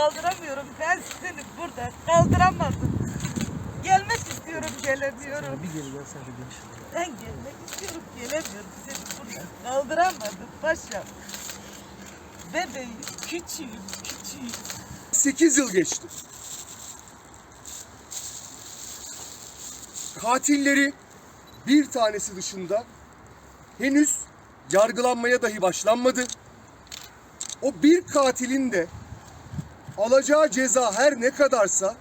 kaldıramıyorum. Ben seni burada kaldıramadım. Gelmek istiyorum, gelemiyorum. Bir geri gel sen de geniş. Ben gelmek istiyorum, gelemiyorum. Seni burada kaldıramadım paşam. Bebeğim, küçüğüm, küçüğüm. 8 yıl geçti. Katilleri bir tanesi dışında henüz yargılanmaya dahi başlanmadı. O bir katilin de alacağı ceza her ne kadarsa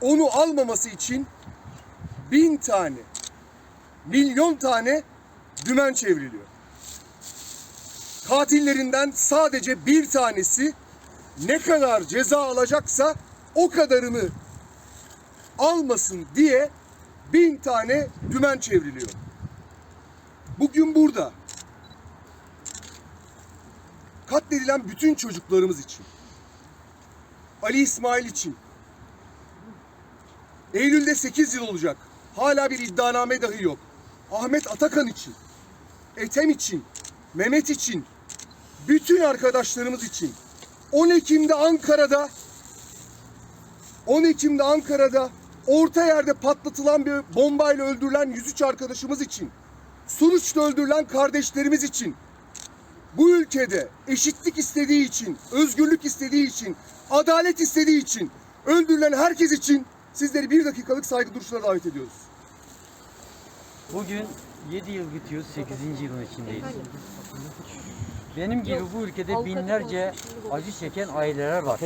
onu almaması için bin tane, milyon tane dümen çevriliyor. Katillerinden sadece bir tanesi ne kadar ceza alacaksa o kadarını almasın diye bin tane dümen çevriliyor. Bugün burada katledilen bütün çocuklarımız için, Ali İsmail için, Eylül'de 8 yıl olacak. Hala bir iddianame dahi yok. Ahmet Atakan için, Ethem için, Mehmet için, bütün arkadaşlarımız için 10 Ekim'de Ankara'da 10 Ekim'de Ankara'da orta yerde patlatılan bir bombayla öldürülen 103 arkadaşımız için Suruç'ta öldürülen kardeşlerimiz için bu ülkede eşitlik istediği için, özgürlük istediği için, adalet istediği için öldürülen herkes için sizleri bir dakikalık saygı duruşuna davet ediyoruz. Bugün 7 yıl bitiyor, 8. yılın içindeyiz. Benim gibi bu ülkede binlerce acı çeken aileler var.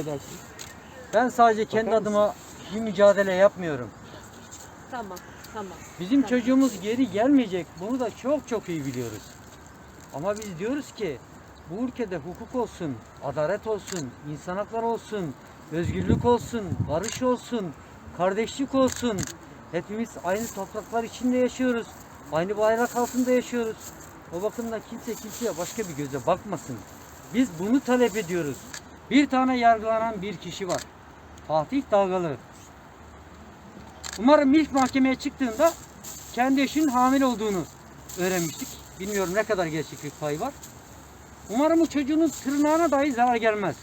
Ben sadece kendi adıma bir mücadele yapmıyorum. Tamam, tamam. Bizim çocuğumuz geri gelmeyecek. Bunu da çok çok iyi biliyoruz. Ama biz diyoruz ki bu ülkede hukuk olsun, adalet olsun, insan hakları olsun, özgürlük olsun, barış olsun, kardeşlik olsun. Hepimiz aynı topraklar içinde yaşıyoruz. Aynı bayrak altında yaşıyoruz. O bakımdan kimse kimseye başka bir göze bakmasın. Biz bunu talep ediyoruz. Bir tane yargılanan bir kişi var. Fatih Dalgalı. Umarım ilk mahkemeye çıktığında kendi eşinin hamile olduğunu öğrenmiştik. Bilmiyorum ne kadar gerçeklik payı var. Umarım o çocuğunun tırnağına dahi zarar gelmez.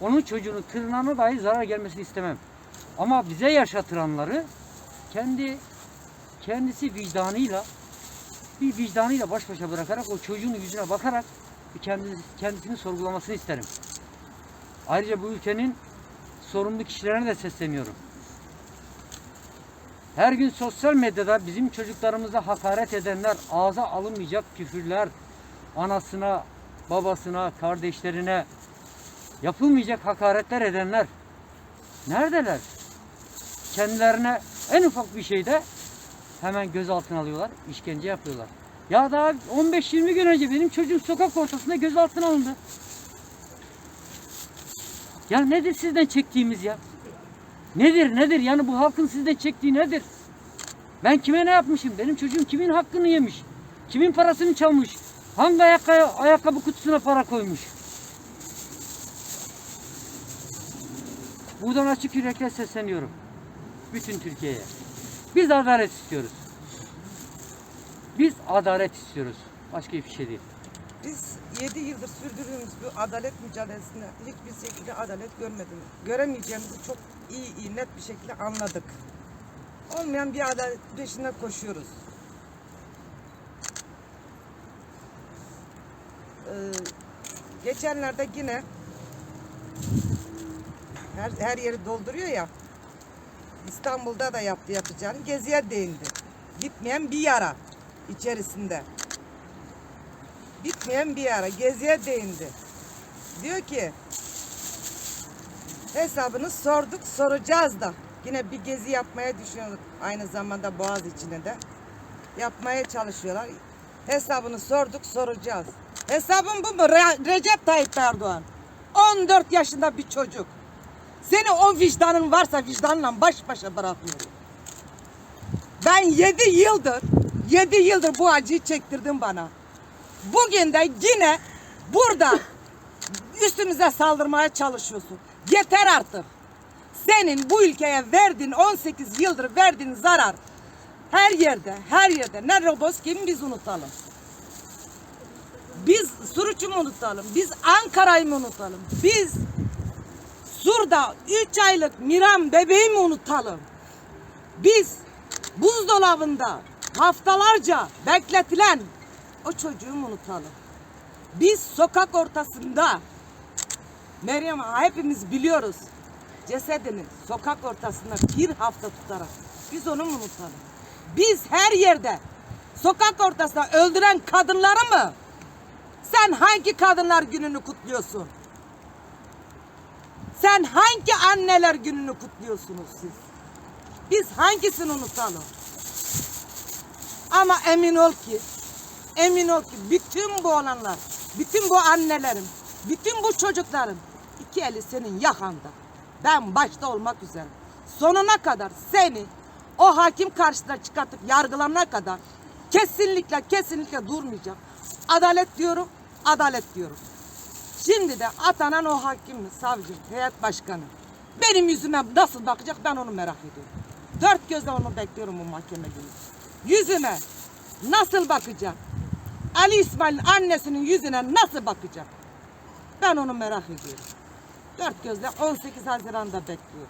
Onun çocuğunun tırnağına dahi zarar gelmesini istemem. Ama bize yaşatılanları kendi kendisi vicdanıyla bir vicdanıyla baş başa bırakarak o çocuğun yüzüne bakarak bir kendini, kendisini sorgulamasını isterim. Ayrıca bu ülkenin sorumlu kişilerine de sesleniyorum. Her gün sosyal medyada bizim çocuklarımıza hakaret edenler, ağza alınmayacak küfürler, anasına, babasına, kardeşlerine yapılmayacak hakaretler edenler neredeler? Kendilerine en ufak bir şeyde hemen gözaltına alıyorlar, işkence yapıyorlar. Ya daha 15-20 gün önce benim çocuğum sokak ortasında gözaltına alındı. Ya nedir sizden çektiğimiz ya? Nedir nedir yani bu halkın sizden çektiği nedir? Ben kime ne yapmışım? Benim çocuğum kimin hakkını yemiş? Kimin parasını çalmış? Hangi ayakkabı, ayakkabı kutusuna para koymuş? Buradan açık yürekle sesleniyorum. Bütün Türkiye'ye. Biz adalet istiyoruz. Biz adalet istiyoruz. Başka hiçbir şey değil. Biz 7 yıldır sürdürdüğümüz bu adalet mücadelesinde hiçbir şekilde adalet görmedim. Göremeyeceğimizi çok iyi, iyi net bir şekilde anladık. Olmayan bir adalet peşinde koşuyoruz. Ee, geçenlerde yine her, her yeri dolduruyor ya İstanbul'da da yaptı yapacağını geziye değindi. Gitmeyen bir yara içerisinde bitmeyen bir ara geziye değindi. Diyor ki hesabını sorduk soracağız da yine bir gezi yapmaya düşünüyorlar. Aynı zamanda Boğaz içine de yapmaya çalışıyorlar. Hesabını sorduk soracağız. Hesabın bu mu Re- Recep Tayyip Erdoğan? 14 yaşında bir çocuk. Seni o vicdanın varsa vicdanla baş başa bırakmıyorum. Ben 7 yıldır 7 yıldır bu acıyı çektirdin bana. Bugün de yine burada üstümüze saldırmaya çalışıyorsun. Yeter artık. Senin bu ülkeye verdiğin 18 yıldır verdiğin zarar her yerde, her yerde. Ne Roboski'yi biz unutalım. Biz Suruç'u mu unutalım? Biz Ankara'yı mı unutalım? Biz Sur'da 3 aylık Miran bebeği mi unutalım? Biz buzdolabında haftalarca bekletilen o çocuğu unutalım? Biz sokak ortasında Meryem hepimiz biliyoruz cesedini sokak ortasında bir hafta tutarak biz onu unutalım? Biz her yerde sokak ortasında öldüren kadınları mı? Sen hangi kadınlar gününü kutluyorsun? Sen hangi anneler gününü kutluyorsunuz siz? Biz hangisini unutalım? Ama emin ol ki, emin ol ki bütün bu olanlar, bütün bu annelerin, bütün bu çocukların iki eli senin yakanda. Ben başta olmak üzere. Sonuna kadar seni o hakim karşısına çıkartıp yargılanana kadar kesinlikle kesinlikle durmayacak. Adalet diyorum, adalet diyorum. Şimdi de atanan o hakim mi, savcı, heyet başkanı. Benim yüzüme nasıl bakacak ben onu merak ediyorum. Dört gözle onu bekliyorum bu mahkeme günü. Yüzüme nasıl bakacak? Ali İsmail'in annesinin yüzüne nasıl bakacak? Ben onu merak ediyorum. Dört gözle 18 Haziran'da bekliyorum.